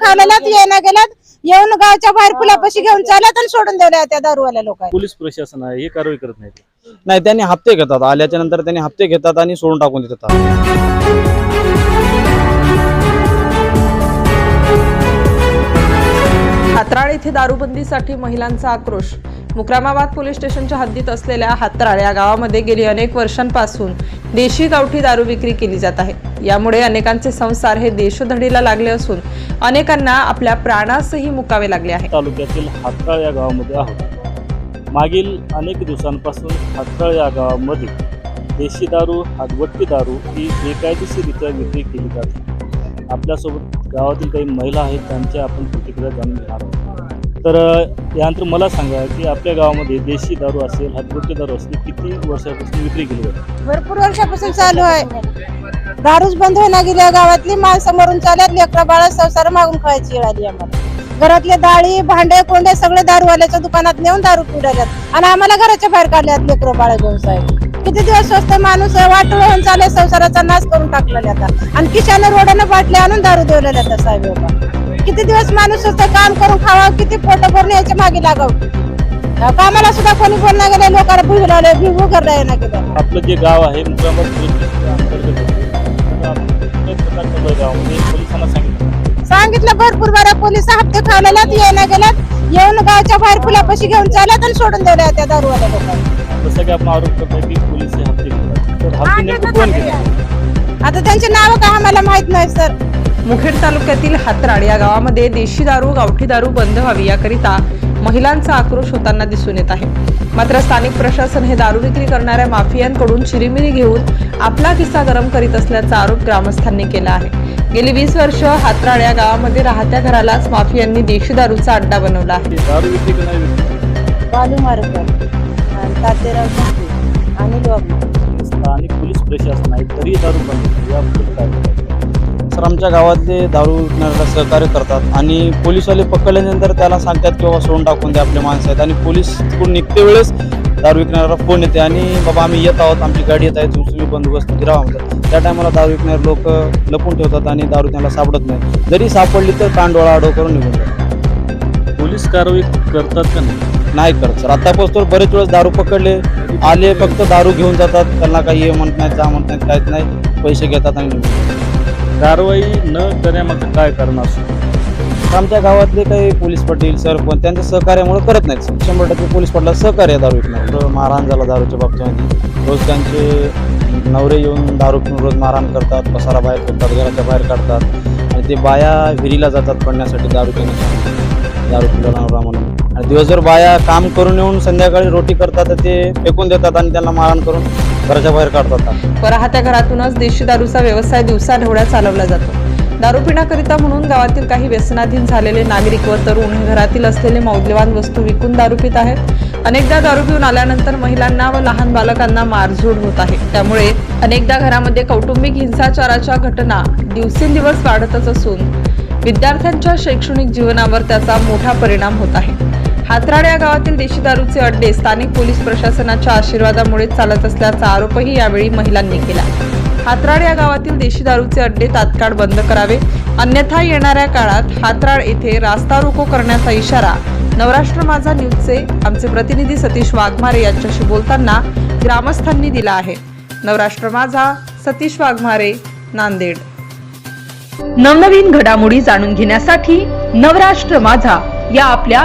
खावलेल्यात येणं गेल्यात येऊन गावच्या बाहेर फुलापाशी घेऊन चालत आणि सोडून दिल्या त्या दारूवाल्या लोकांनी. पोलीस प्रशासन आहे हे कारवाई करत नाहीत. नाही त्यांनी हप्ते घेतात. आल्याच्यानंतर त्यांनी हप्ते घेतात आणि सोडून टाकून देतात. हातराळ येथे दारूबंदीसाठी महिलांचा आक्रोश. मुक्रामाबाद पोलीस स्टेशनच्या हद्दीत असलेल्या हातराळ या गावामध्ये गेली अनेक वर्षांपासून देशी गावठी दारू विक्री केली जात आहे. यामुळे अनेकांचे संसार हे देशोधडीला लागले असून अनेकांना आपल्या प्राणासही मुकावे लागले आहे तालुक्यातील हातकाळ या गावामध्ये आहोत. मागील अनेक दिवसांपासून हातकाळ या गावामध्ये देशी दारू हातवट्टी दारू ही बेकायदेशीरित्या विक्री केली जाते. आपल्यासोबत गावातील काही महिला आहेत त्यांच्या आपण प्रतिक्रिया जाणून घेणार आहोत. तर यानंतर मला सांगा की आपल्या गावामध्ये देशी दारू असेल हातबुट्टे दारू असेल किती वर्षापासून विक्री केली जाते? भरपूर वर्षापासून चालू आहे. दारूच बंद होईना गेल्या गावातली माणसं मरून चालत लेकरं बाळा संसार मागून खायची वेळ आली आम्हाला. घरातले डाळी भांडे कोंडे सगळे दारूवाल्याच्या दुकानात नेऊन दारू पिडाल्यात आणि आम्हाला घराच्या बाहेर काढल्यात लेकरं बाळ घेऊन साहेब किती दिवस स्वस्त माणूस वाटूळ होऊन चाले संसाराचा नाश करून टाकलेला आता. आणि किशाने रोडानं बाटले आणून दारू देवलेल्या साहेब किती दिवस माणूस स्वस्त काम करून खावा किती पोट भरून याच्या मागे लागाव. कामाला सुद्धा कोणी बोलणं गेले लोकांना भिवू लागले भिवू करता येणं गेलं. आपलं जे गाव आहे पोलिसांना सांगितलं. भरपूर बऱ्या पोलीस हप्ते खावलेल्यात येणं गेल्यात. येऊन गावच्या बाहेर फुलापाशी घेऊन चालत आणि सोडून दिल्या त्या दारूवाल्या लोकांनी. आपण आरोप करतोय की पोलीस हप्ते आता त्यांचे नाव काय आम्हाला माहीत नाही सर? मुखेड तालुक्यातील हातराड या गावामध्ये देशी दारू गावठी दारू बंद व्हावी याकरिता महिलांचा आक्रोश होताना दिसून येत आहे. मात्र स्थानिक प्रशासन हे दारू विक्री करणाऱ्या माफियांकडून चिरीमिरी घेऊन आपला किस्सा गरम करीत असल्याचा आरोप ग्रामस्थांनी केला आहे. गेली वीस वर्ष हातराड या गावामध्ये राहत्या घरालाच माफियांनी देशी दारूचा अड्डा बनवला आहे. स्थानिक पोलीस प्रशासन आहे तरी दारू बंद सर आमच्या गावातले दारू विकणाऱ्याला सहकार्य करतात आणि पोलीसवाले पकडल्यानंतर त्याला सांगतात की बाबा सोडून टाकून द्या आपले माणसं आहेत. आणि पोलीस तिकडून निघते वेळेस दारू विकणाऱ्याला फोन येते आणि बाबा आम्ही येत आहोत आमची गाडी येत आहे तुम्ही बंदोबस्त गिरावा म्हणतात त्या टायमाला दारू विकणारे लोक लपून ठेवतात आणि दारू त्यांना सापडत नाही. जरी सापडली तर कांडोळा आडो करून निघून जातात. पोलीस कारवाई करतात का नाही? नाही करत सर. आतापासून बरेच वेळेस दारू पकडले आले फक्त दारू घेऊन जातात. त्यांना काही ये म्हणत नाही जा म्हणत नाहीत काहीच नाही. पैसे घेतात आणि निघून जातात. कारवाई न करण्यामागं काय कारण असू आमच्या गावातले काही पोलीस पाटील सरपंच त्यांच्या सहकार्यामुळे करत नाहीत सर. शंभर टक्के पोलीस पाटला सहकार्य आहे दारू विकणार रोज मारहाण झाला दारूच्या बाबतीमध्ये. रोज त्यांचे नवरे येऊन दारू पिऊन रोज मारहाण करतात पसारा बाहेर करतात घराच्या बाहेर काढतात. आणि ते बाया विहिरीला जातात पडण्यासाठी दारू पिण्यासाठी. दारू पिला नवरा म्हणून. आणि दिवसभर बाया काम करून येऊन संध्याकाळी रोटी करतात तर ते फेकून देतात आणि त्यांना मारहाण करून घराच्या बाहेर काढतात राहत्या घरातूनच देशी दारूचा व्यवसाय दिवसाढवळ्या चालवला जातो. दारू पिण्याकरिता म्हणून गावातील काही व्यसनाधीन झालेले नागरिक व तरुण घरातील असलेले मौल्यवान वस्तू विकून दारू पित आहेत. अनेकदा दारू पिऊन आल्यानंतर महिलांना व लहान बालकांना मारझोड होत आहे. त्यामुळे अनेकदा घरामध्ये कौटुंबिक हिंसाचाराच्या घटना दिवसेंदिवस वाढतच असून विद्यार्थ्यांच्या शैक्षणिक जीवनावर त्याचा मोठा परिणाम होत आहे. हातराड या गावातील देशी दारूचे अड्डे स्थानिक पोलीस प्रशासनाच्या आशीर्वादामुळे चालत असल्याचा आरोपही यावेळी महिलांनी केला. हातराड या गावातील देशी दारूचे अड्डे तात्काळ बंद करावे. अन्यथा येणाऱ्या काळात हातराड येथे रास्ता रोको करण्याचा इशारा नवराष्ट्र माझा न्यूजचे आमचे प्रतिनिधी सतीश वाघमारे यांच्याशी बोलताना ग्रामस्थांनी दिला आहे. नवराष्ट्र माझा सतीश वाघमारे नांदेड. नवनवीन घडामोडी जाणून घेण्यासाठी नवराष्ट्र माझा या आपल्या